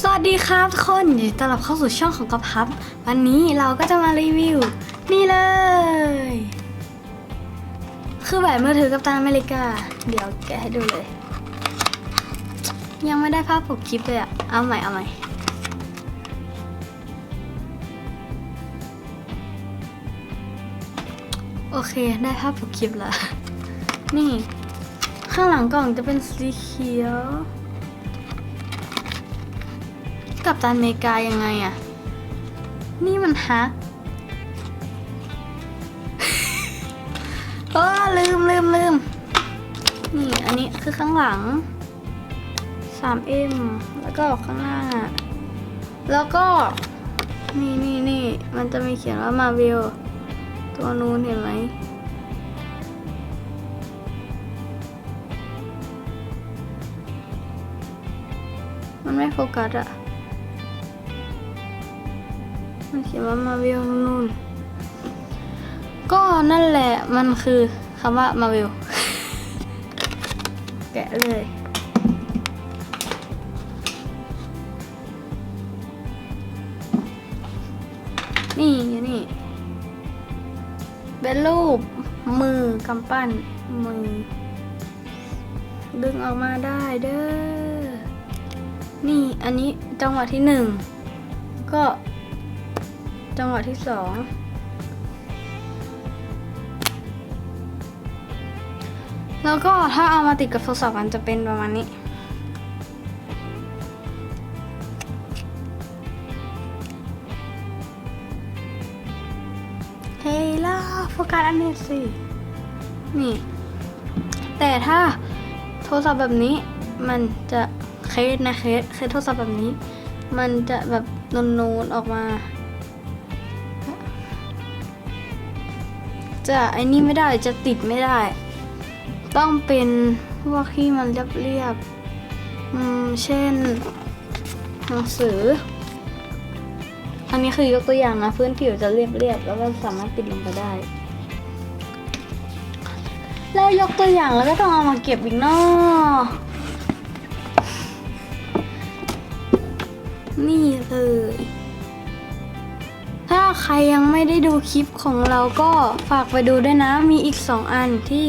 สวัสดีครับทุกคนยินดีต้อนรับเข้าสู่ช่องของกระพับ วันนี้เราก็จะมารีวิว นี่เลย คือแบบมือถือกับตันอเมริกา เดี๋ยวแกะให้ดูเลย ยังไม่ได้ภาพปกคลิปเลยอะเอาใหม่เอาใหม่โอเคได้ภาพปกคลิปแล้ว นี่ ข้างหลังกล่องจะเป็นสีเขียว กับตันเมกายังไงอะนี่มันฮักเออลืมลืมลืมนี่อันนี้คือข้างหลัง 3M แล้วก็ข้างหน้า แล้วก็ นี่นี่นี่มันจะมีเขียนว่ามาวิลตัวนู้นเห็นไหมมันไม่โฟกัสอะ มันเขียนว่ามาวิลนู่น ก็นั่นแหละมันคือคำว่ามาวิลแกะเลยนี่อยู่นี่ เป็นรูปมือกำปั้น มือ ดึงออกมาได้เด้อ นี่อันนี้จังหวะที่หนึ่ง ก็ จังหวะที่สองแล้วก็ถ้าเอามาติดกับโทรศัพท์มันจะเป็นประมาณนี้เฮ้ยล่ะโฟกัสอันนี้สินี่ แต่ถ้าโทรศัพท์แบบนี้มันจะเคสนะเคสเคสโทรศัพท์แบบนี้ มันจะแบบนูนๆออกมา จะไอ้นี่ไม่ได้จะติดไม่ได้ ต้องเป็นพวกที่มันเรียบๆอืมเช่นหนังสือ อันนี้คือยกตัวอย่างนะพื้นผิวจะเรียบๆแล้วก็สามารถติดลงไปได้ แล้วยกตัวอย่างแล้วก็ต้องเอามาเก็บอีกเนอะนี่เลย ใครยังไม่ได้ดูคลิปของเราก็ฝากไปดูด้วยนะ มีอีก 2 อันที่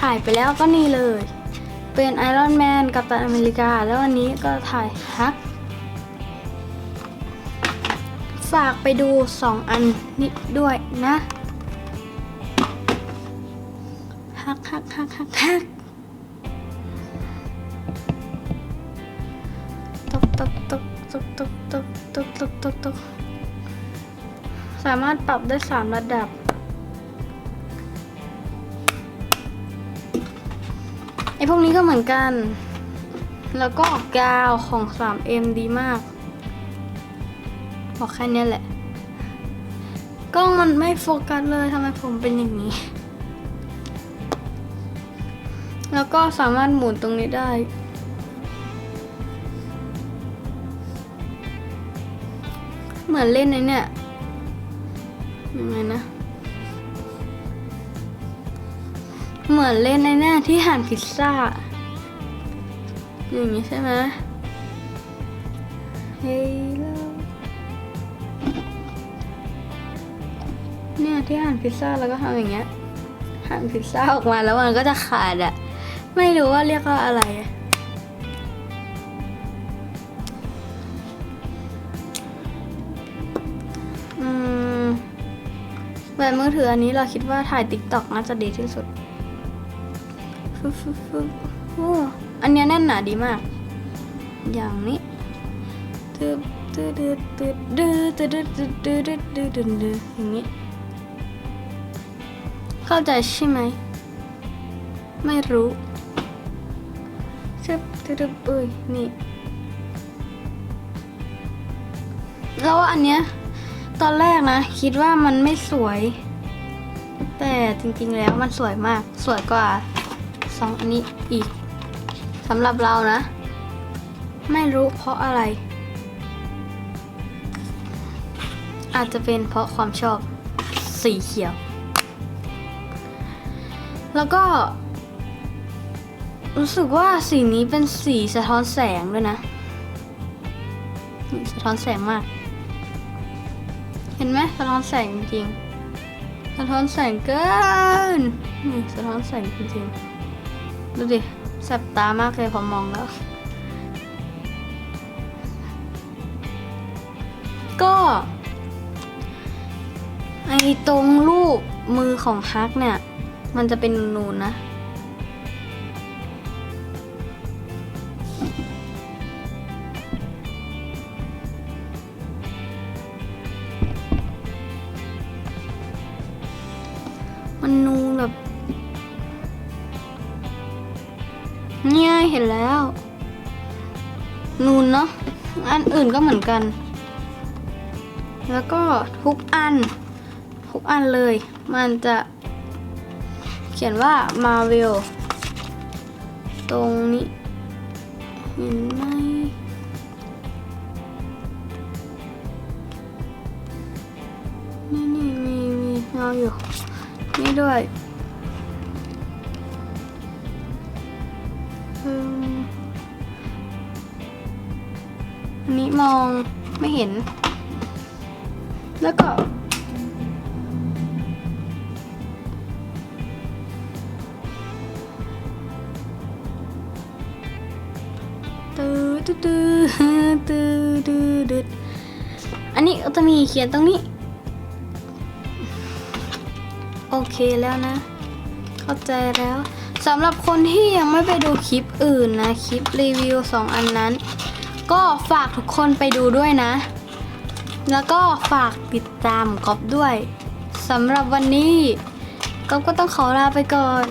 ถ่ายไปแล้วก็นี่เลย เป็นไอรอนแมนกับตันอเมริกา แล้ววันนี้ก็ถ่ายฮัก ฝากไปดู 2 อันนี้ด้วยนะฮักฮักฮักฮักฮักตกตกตกตกตกตกตกตกตกตก สามารถปรับได้ 3 ระดับ ไอพวกนี้ก็เหมือนกัน แล้วก็กาวของ 3M ดีมาก บอกแค่นี้แหละ กล้องมันไม่โฟกัสเลยทำไมผมเป็นอย่างนี้ แล้วก็สามารถหมุนตรงนี้ได้เหมือนเล่นในเนี่ย ยังไงนะ เหมือนเล่นในหน้าที่หั่นพิซซ่า อย่างนี้ใช่ไหมเฮ้ยเนี่ยที่หั่นพิซซ่าแล้วก็ทำอย่างเงี้ยหั่นพิซซ่าออกมาแล้วมันก็จะขาดอะไม่รู้ว่าเรียกว่าอะไรอะ มือถืออันนี้เราคิดว่าถ่ายติ๊กต็อกน่าจะดีที่สุดฟึบฟึบฟึบอันเนี้ยแน่นหนาดีมาก อย่างนี้ตึ๊บตึ๊ดตึ๊ดตึ๊ดตึ๊ดตึ๊ดตึ๊ดตึ๊ดตึ๊ดตึ๊ดตึ๊ดตึ๊ดอย่างนี้ เข้าใจใช่ไหม ไม่รู้ตึ๊บตึ๊ดตึ๊ดอุ้ยนี่ แล้วอันเนี้ยตอนแรกนะ คิดว่ามันไม่สวย แต่จริงๆแล้วมันสวยมาก สวยกว่าสองอันนี้อีกสำหรับเรานะ ไม่รู้เพราะอะไร อาจจะเป็นเพราะความชอบสีเขียว แล้วก็ รู้สึกว่าสีนี้เป็นสีสะท้อนแสงด้วยนะ สะท้อนแสงมาก เห็นไหมสะท้อนแสงจริงๆ สะท้อนแสงเกินนี่สะท้อนแสงจริงๆ ดูดิแสบตามากเลยพอมองแล้ว ก็ ไอตรงรูปมือของฮักเนี่ย มันจะเป็นนูนนะ มันนูนแบบ เนี่ยเห็นแล้ว นูนเนาะอันอื่นก็เหมือนกัน แล้วก็ทุกอัน ทุกอันเลย มันจะเขียนว่า Marvel ตรงนี้ เห็นไหมนี่นี่มีมีเงาอยู่ นี่ด้วยอืมอันนี้มองไม่เห็น แล้วก็ตือตื้อตื้อตื้อตื้อตื้ออันนี้ก็จะมีเขียนตรงนี้ โอเคแล้วนะ เข้าใจแล้วสำหรับคนที่ยังไม่ไปดูคลิปอื่นนะ คลิปรีวิว 2 อันนั้น ก็ฝากทุกคนไปดูด้วยนะ แล้วก็ฝากติดตามก๊อบด้วยสำหรับวันนี้ก๊อบก็ต้องขอลาไปก่อน